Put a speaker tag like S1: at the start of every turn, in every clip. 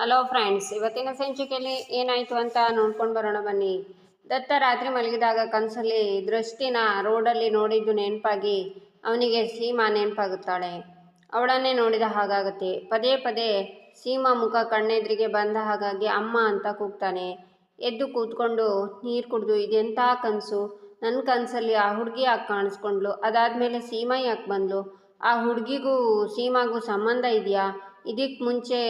S1: Hello friends ಇವತ್ತಿನ ಸಂಚಿಕೆಯಲ್ಲಿ ಏನಾಯಿತು ಅಂತ ನೋಡ್ಕೊಂಡು ಬರೋಣ ಬನ್ನಿ. ದತ್ತ ರಾತ್ರಿ ಮಲಗಿದಾಗ ಕನಸಲ್ಲಿ, ದೃಷ್ಟಿನ ರೋಡಲ್ಲಿ ನೋಡಿದ್ದು ನೆನಪಾಗಿ ಅವನಿಗೆ ಸೀಮಾ ನೆನಪಾಗುತ್ತಾಳೆ. ಅವಳನ್ನೇ ನೋಡಿದ ಹಾಗಾಗುತ್ತೆ. ಪದೇ ಪದೇ ಸೀಮಾ ಮುಖ ಕಣ್ಣೆದ್ರಿಗೆ ಬಂದ ಹಾಗಾಗಿ ಅಮ್ಮ ಅಂತ ಕೂಗ್ತಾನೆ. ಎದ್ದು ಕೂತ್ಕೊಂಡು ನೀರು ಕುಡಿದು ಇದೆಂಥ ಕನಸು? ನನ್ನ ಕನಸಲ್ಲಿ ಆ ಹುಡುಗಿ ಯಾಕೆ ಕಾಣಿಸ್ಕೊಂಡ್ಲು? ಅದಾದಮೇಲೆ ಸೀಮಾ ಯಾಕೆ ಬಂದ್ಲು? ಆ ಹುಡುಗಿಗೂ ಸೀಮಾಗೂ ಸಂಬಂಧ ಇದೆಯಾ? ಇದಕ್ಕೆ ಮುಂಚೆ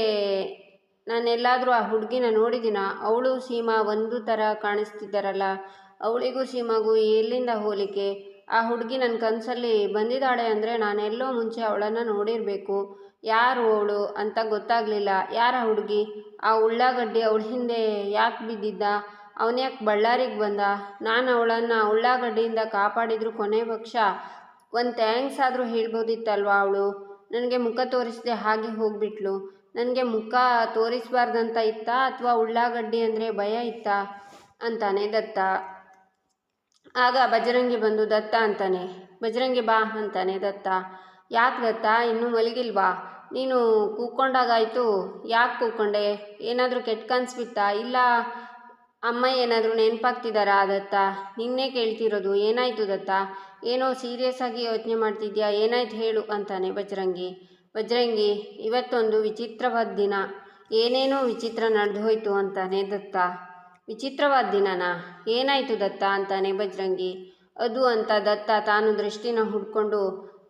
S1: ನಾನೆಲ್ಲಾದರೂ ಆ ಹುಡುಗಿನ ನೋಡಿದ್ದೀನ ಅವಳು ಸೀಮಾ ಒಂದು ಥರ ಕಾಣಿಸ್ತಿದ್ದಾರಲ್ಲ. ಅವಳಿಗೂ ಸೀಮಾಗೂ ಎಲ್ಲಿಂದ ಹೋಲಿಕೆ? ಆ ಹುಡುಗಿ ನನ್ನ ಕನಸಲ್ಲಿ ಬಂದಿದ್ದಾಳೆ ಅಂದರೆ ನಾನೆಲ್ಲೋ ಮುಂಚೆ ಅವಳನ್ನು ನೋಡಿರಬೇಕು. ಯಾರು ಅವಳು ಅಂತ ಗೊತ್ತಾಗಲಿಲ್ಲ. ಯಾರ ಹುಡುಗಿ? ಆ ಉಳ್ಳಾಗಡ್ಡಿ ಅವಳ ಹಿಂದೆ ಯಾಕೆ ಬಿದ್ದಿದ್ದ? ಅವನ್ಯಾಕೆ ಬಳ್ಳಾರಿಗೆ ಬಂದ? ನಾನು ಅವಳನ್ನು ಉಳ್ಳಾಗಡ್ಡಿಯಿಂದ ಕಾಪಾಡಿದ್ರು ಕೊನೆ ಪಕ್ಷ? ಒಂದು ಥ್ಯಾಂಕ್ಸ್ ಆದರೂ ಹೇಳ್ಬೋದಿತ್ತಲ್ವಾ ಅವಳು? ನನಗೆ ಮುಖ ತೋರಿಸದೆ ಹಾಗೆ ಹೋಗ್ಬಿಟ್ಲು. ನನಗೆ ಮುಖ ತೋರಿಸಬಾರ್ದಂತ ಇತ್ತಾ ಅಥವಾ ಉಳ್ಳಾಗಡ್ಡಿ ಅಂದರೆ ಭಯ ಇತ್ತಾ? ಅಂತಾನೆ ದತ್ತ. ಆಗ ಬಜರಂಗಿ ಬಂದು, ದತ್ತ ಅಂತಾನೆ. ಬಜರಂಗಿ ಬಾ ಅಂತಾನೆ ದತ್ತ. ಯಾಕೆ ದತ್ತ? ಇನ್ನೂ ಮಲಗಿಲ್ವಾ? ನೀನು ಕೂಕೊಂಡಾಗಾಯಿತು. ಯಾಕೆ ಕೂಕೊಂಡೆ? ಏನಾದರೂ ಕೆಟ್ಟ ಕನ್ಸು ಬಿತ್ತಾ? ಇಲ್ಲ ಅಮ್ಮ ಏನಾದರೂ ನೆನಪಾಗ್ತಿದ್ದಾರಾ ದತ್ತ? ನಿನ್ನೆ ಕೇಳ್ತಿರೋದು. ಏನಾಯಿತು ದತ್ತ? ಏನೋ ಸೀರಿಯಸ್ ಆಗಿ ಯೋಚನೆ ಮಾಡ್ತಿದ್ಯಾ? ಏನಾಯ್ತು ಹೇಳು ಅಂತಾನೆ ಬಜರಂಗಿ. ಬಜರಂಗಿ ಇವತ್ತೊಂದು ವಿಚಿತ್ರವಾದ ದಿನ. ಏನೇನೋ ವಿಚಿತ್ರ ನಡೆದು ಅಂತಾನೆ ದತ್ತ. ವಿಚಿತ್ರವಾದ ದಿನನಾ? ಏನಾಯಿತು ದತ್ತ ಅಂತಾನೆ ಬಜರಂಗಿ ಅದು ಅಂತ ದತ್ತ ತಾನು ದೃಷ್ಟಿನ ಹುಡ್ಕೊಂಡು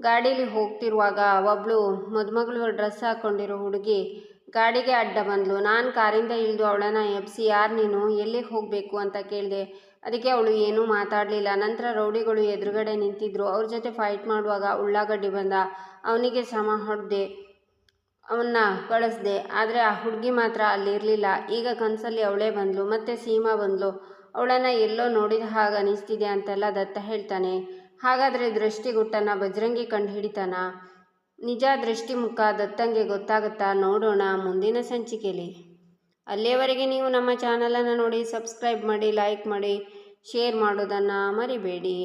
S1: ಗಾಡೀಲಿ ಹೋಗ್ತಿರುವಾಗ ಒಬ್ಬಳು ಮದುಮಗಳು ಡ್ರೆಸ್ ಹಾಕ್ಕೊಂಡಿರೋ ಹುಡುಗಿ ಗಾಡಿಗೆ ಅಡ್ಡ ಬಂದಳು ನಾನು ಕಾರಿಂದ ಇಳಿದು ಅವಳನ್ನು ಎಬ್ಸಿ, ಯಾರು ನೀನು? ಎಲ್ಲಿಗೆ ಹೋಗಬೇಕು? ಅಂತ ಕೇಳಿದೆ. ಅದಕ್ಕೆ ಅವಳು ಏನೂ ಮಾತಾಡಲಿಲ್ಲ. ನಂತರ ರೌಡಿಗಳು ಎದುರುಗಡೆ ನಿಂತಿದ್ರು. ಅವ್ರ ಜೊತೆ ಫೈಟ್ ಮಾಡುವಾಗ ಉಳ್ಳಾಗಡ್ಡಿ ಬಂದ. ಅವನಿಗೆ ಸಮ ಹೊಡೆದೆ ಅವನ್ನ ಕಳಿಸ್ದೆ. ಆದರೆ ಆ ಹುಡುಗಿ ಮಾತ್ರ ಅಲ್ಲಿರಲಿಲ್ಲ. ಈಗ ಕನಸಲ್ಲಿ ಅವಳೇ ಬಂದಳು ಮತ್ತೆ ಸೀಮಾ ಬಂದಳು ಅವಳನ್ನು ಎಲ್ಲೋ ನೋಡಿದ ಹಾಗೆ ಅನಿಸ್ತಿದೆ ಅಂತೆಲ್ಲ ದತ್ತ ಹೇಳ್ತಾನೆ. ಹಾಗಾದರೆ ದೃಷ್ಟಿಗುಟ್ಟನ ಬಜರಂಗಿ ಕಂಡು ಹಿಡಿತಾನ ನಿಜ ದೃಷ್ಟಿ ಮುಖ ದತ್ತಂಗೆ ಗೊತ್ತಾಗುತ್ತಾ ನೋಡೋಣ ಮುಂದಿನ ಸಂಚಿಕೆಯಲ್ಲಿ. ಅಲ್ಲಿಯವರೆಗೆ ನೀವು ನಮ್ಮ ಚಾನಲನ್ನು ನೋಡಿ ಸಬ್ಸ್ಕ್ರೈಬ್ ಮಾಡಿ, ಲೈಕ್ ಮಾಡಿ, ಶೇರ್ ಮಾಡೋದನ್ನು ಮರಿಬೇಡಿ.